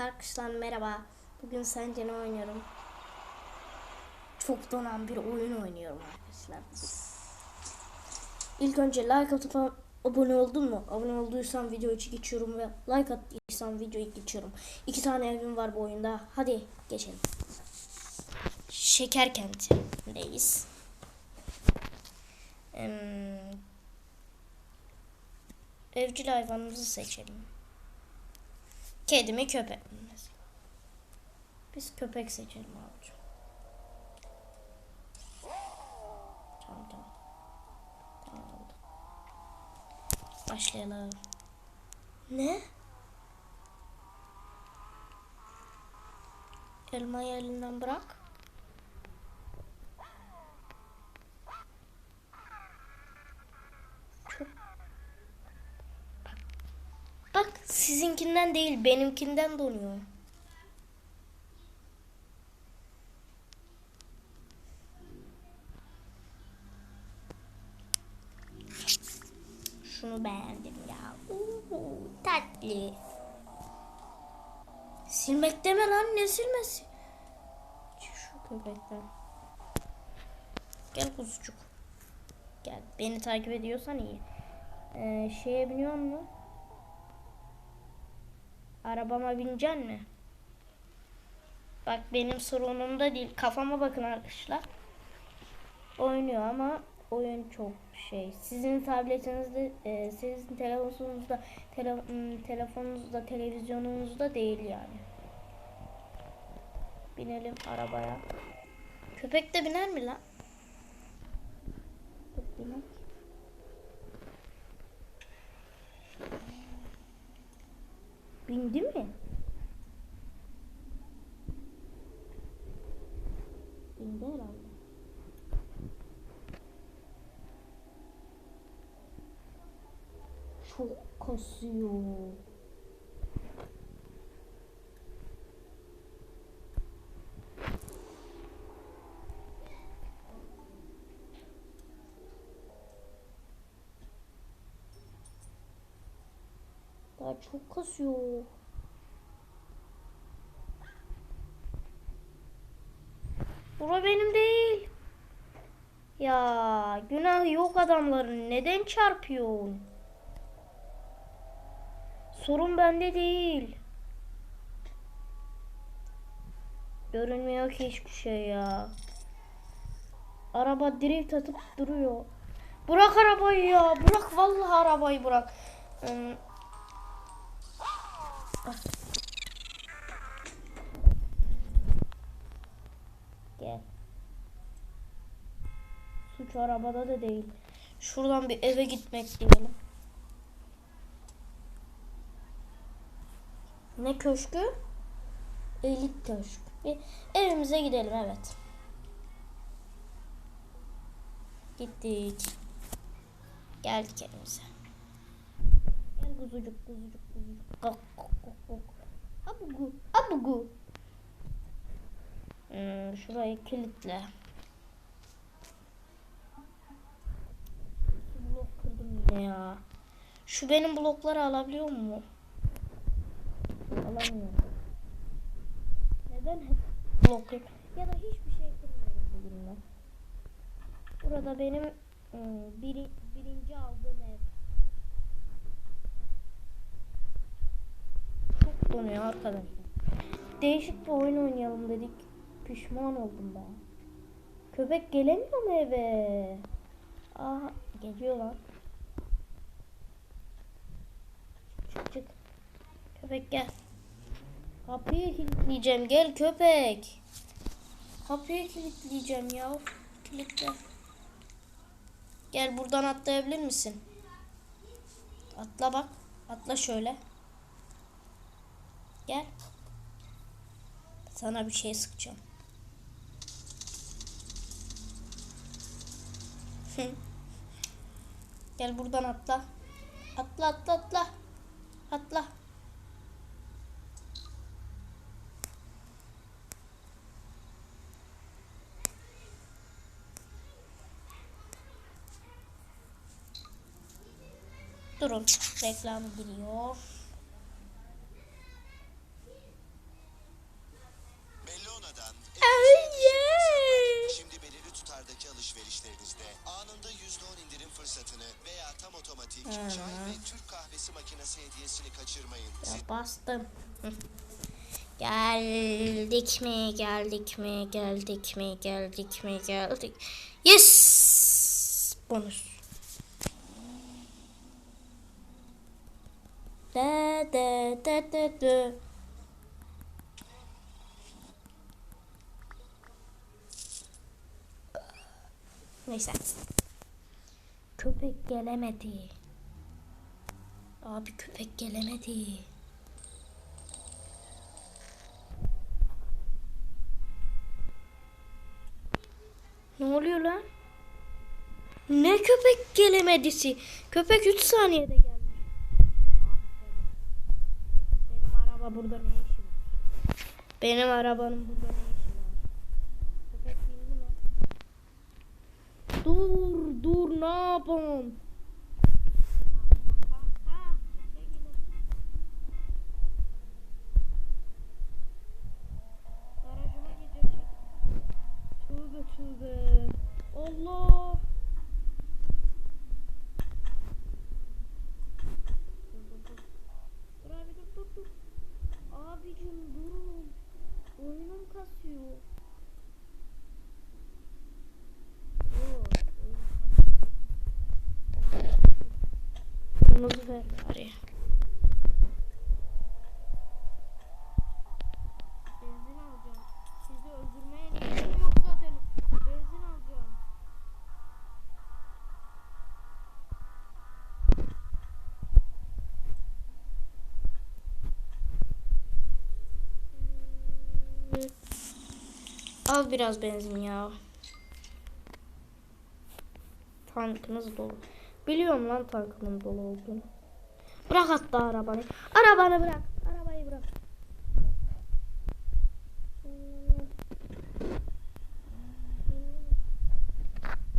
Arkadaşlar merhaba. Bugün sence ne oynuyorum? Çok donan bir oyun oynuyorum arkadaşlar. İlk önce like atıp abone oldun mu? Abone olduysan video içi geçiyorum ve like attıysan videoyu geçiyorum. İki tane evim var bu oyunda. Hadi geçelim. Şeker kentindeyiz. Evcil hayvanımızı seçelim. Kedi mi köpek mi? Biz köpek seçelim abicim. Tamam tamam. Tamam oldu. Başlayalım. Ne? Elmayı elinden bırak. Çok... Bak, bak sizinkinden değil benimkinden donuyor. Şunu beğendim ya. Uuu, tatlı. Silmek deme lan ne silmesi? Şu köpekten. Gel kuzucuk. Gel. Beni takip ediyorsan iyi. Ee, şeye biniyor mu? Arabama binecek mi? Bak benim sorunum da değil. Kafama bakın arkadaşlar. Oynuyor ama oyun çok şey. Sizin tabletinizde, e, sizin telefonunuzda, tele, m, telefonunuzda, televizyonunuzda değil yani. Binelim arabaya. Köpek de biner mi lan? Köpek biner. Bindi mi? Bindi herhalde. Çok kasıyor. Daha çok kasıyor. Bura benim değil. Ya günah yok adamların. Neden çarpıyorsun? Sorun bende değil. Görünmüyor ki hiçbir şey ya. Araba drift atıp duruyor. Bırak arabayı ya. Bırak vallahi arabayı bırak. Hmm. Gel. Suç arabada da değil. Şuradan bir eve gitmek diyelim. Ne köşkü? Elit köşk. Bir evimize gidelim evet. Gittik. Geldik evimize. Kuzucuk kuzucuk kuzucuk. Kok kok kok. Abugu abugu. Hmm, şurayı kilitle. Blok kırdım yine ya. Şu benim blokları alabiliyor mu? Alamıyorum. Neden hep blok Ya da hiçbir şey kırmıyorum bugün. Burada benim ım, biri, birinci aldığım donuyor arkadaşlar. Değişik bir oyun oynayalım dedik. Pişman oldum ben. Köpek gelemiyor mu eve? Aa geliyor lan. Çık çık. Köpek gel. Kapıyı kilitleyeceğim. Gel köpek. Kapıyı kilitleyeceğim ya. Kilitle. Gel buradan atlayabilir misin? Atla bak. Atla şöyle. Gel. Sana bir şey sıkacağım. Gel buradan atla. Atla atla atla. Atla. Durun. Reklam giriyor. Hediyesini kaçırmayın. Ya bastım. Geldik mi? Geldik mi? Geldik mi? Geldik mi? Geldik. Yes! Bonus. Da da da da da. Neyse. Köpek gelemedi. Abi köpek gelemedi. Ne oluyor lan? Ne köpek gelemedisi? Köpek 3 saniyede gelmiş. Benim araba burada ne işi var? Benim arabanın burada ne işi var? Köpek bindi mi? Dur, dur ne yapalım? Tamam, tamam, çekilin. Garajıma gidiyor çek. Tövbe tövbe. Allah. Dur dur dur. Dur abi dur dur dur. Abicim durun. Oyunum kasıyor. Dur. oyunum kasıyor. Kırmızı ver bari. Benzin alacağım. Sizi öldürmeye niyetim yok zaten. Benzin alacağım. Hmm. Al biraz benzin ya. Tankınız dolu. Biliyorum lan tankımın dolu olduğunu. Bırak hatta arabanı. Arabanı bırak. Arabayı bırak.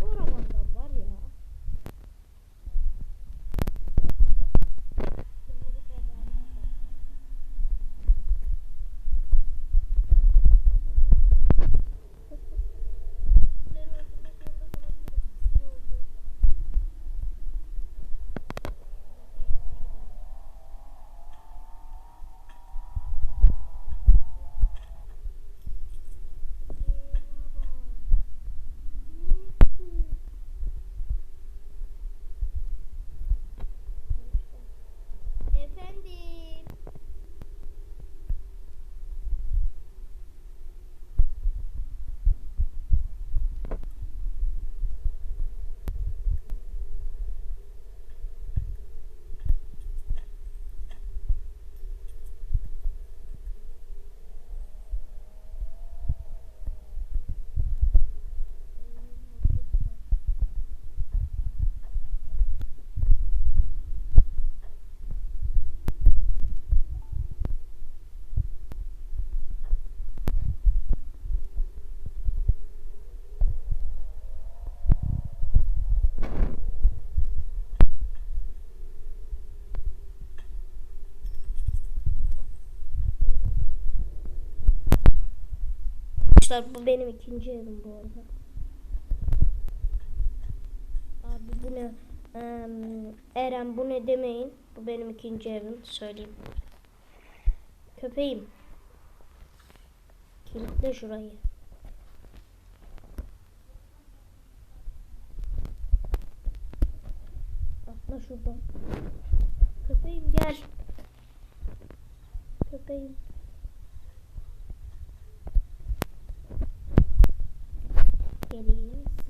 Bu arabadan var ya. Efendim. Arkadaşlar bu benim ikinci evim bu arada. Abi bu ne? Eee, Eren bu ne demeyin. Bu benim ikinci evim. Söyleyeyim. Köpeğim. Kilitle şurayı. Atla şuradan. Köpeğim gel. Köpeğim.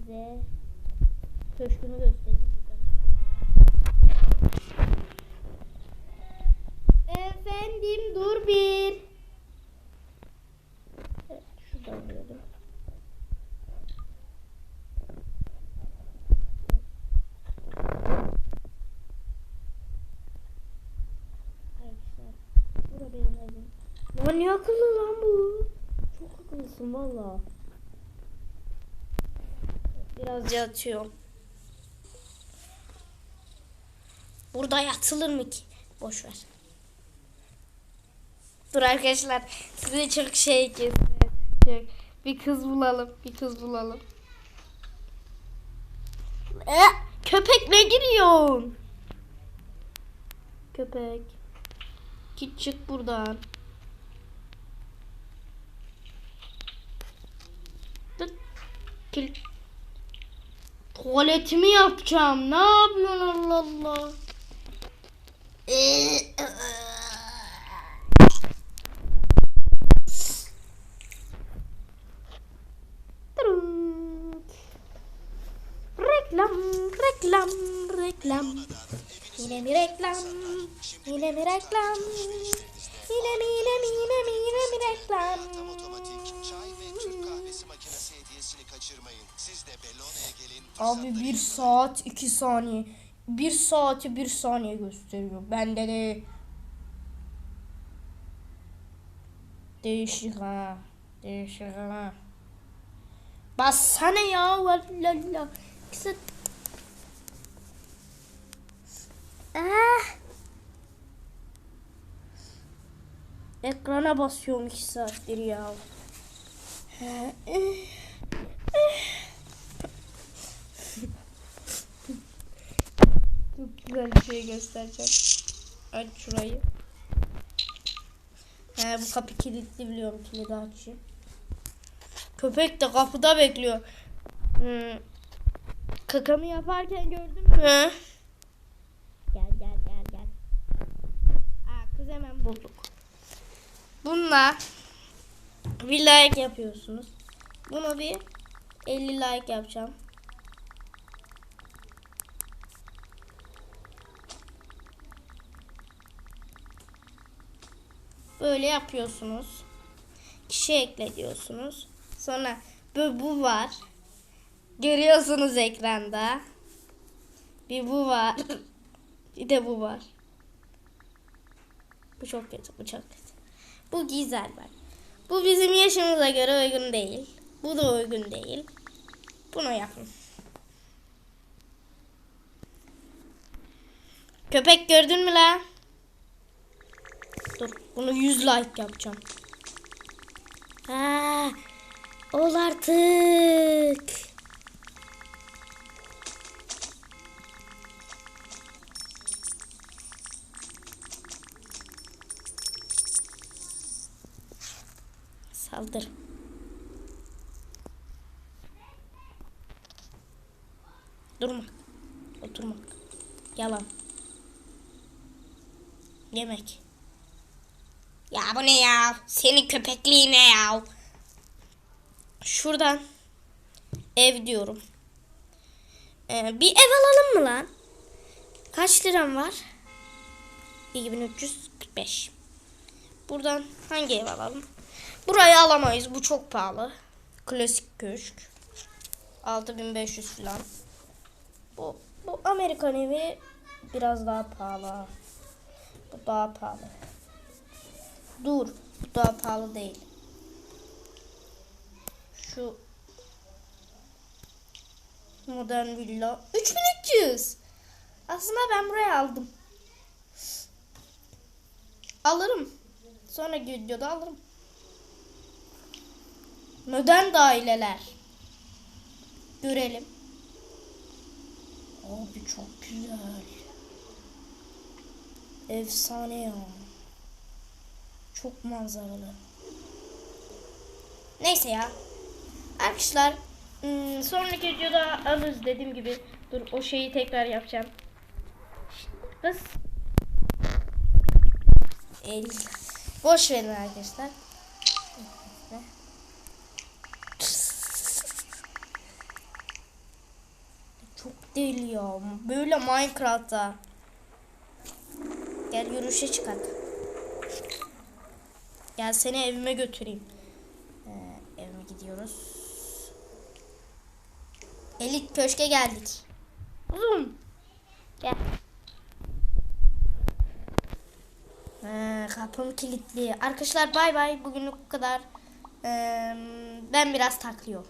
Size köşkünü göstereyim. Efendim dur bir. Evet, şuradan alıyorum. Arkadaşlar bu da benim evim. Lan ne akıllı lan bu. Çok akıllısın valla. Biraz yatıyorum. Burada yatılır mı ki? Boş ver. Dur arkadaşlar size çok şey göstereceğim. Bir kız bulalım. Bir kız bulalım. E, köpek ne giriyorsun? Köpek. Git çık buradan. Tık. Kil. Tuvaletimi yapacağım. Ne yapıyorsun Allah Allah? Reklam, reklam, reklam. Yine mi reklam? Yine mi reklam? Yine mi yine mi yine mi yine mi reklam? Abi bir saat iki saniye. Bir saati bir saniye gösteriyor. Bende de değişik ha. Değişik ha. Bassana ya. Vallalla. Kısa... Ah. Ekrana basıyorum iki saattir ya. Ha, eh. Çok güzel bir şey göstereceğim. Aç şurayı. He bu kapı kilitli biliyorum. Kilidi açayım. Köpek de kapıda bekliyor. Hmm. Kakamı yaparken gördün mü? Gel gel gel gel. Aa, kız hemen bulduk. Bununla bir like yapıyorsunuz. Bunu bir 50 like yapacağım. Böyle yapıyorsunuz. Kişi ekle diyorsunuz. Sonra bu, bu var. Görüyorsunuz ekranda. Bir bu var. bir de bu var. Bu çok kötü, bu çok kötü. Bu güzel bak. Bu bizim yaşımıza göre uygun değil. Bu da uygun değil. Bunu yapın. Köpek gördün mü la? Dur bunu 100 like yapacağım. Ha, ol artık. Saldır. Durmak. Oturmak. Yalan. Yemek. Ya bu ne ya? Senin köpekliği ne ya? Şuradan ev diyorum. Ee, bir ev alalım mı lan? Kaç liram var? 2345. Buradan hangi ev alalım? Burayı alamayız. Bu çok pahalı. Klasik köşk. 6500 falan. Bu, bu Amerikan evi biraz daha pahalı. Bu daha pahalı. Dur. Bu daha pahalı değil. Şu modern villa 3300. Aslında ben buraya aldım. Alırım. Sonraki videoda alırım. Modern daireler. Görelim. Abi çok güzel. Efsane ya. Çok manzaralı. Neyse ya. Arkadaşlar hmm, sonraki videoda alırız dediğim gibi. Dur o şeyi tekrar yapacağım. Kız. El. Boş verin arkadaşlar. Çok deli ya. Böyle Minecraft'ta. Gel yürüyüşe çıkak. Gel seni evime götüreyim. Ee, evime gidiyoruz. Elit köşke geldik. Uzun. Gel. Ee, kapım kilitli. Arkadaşlar bay bay. Bugünlük bu kadar. Ee, ben biraz taklıyorum.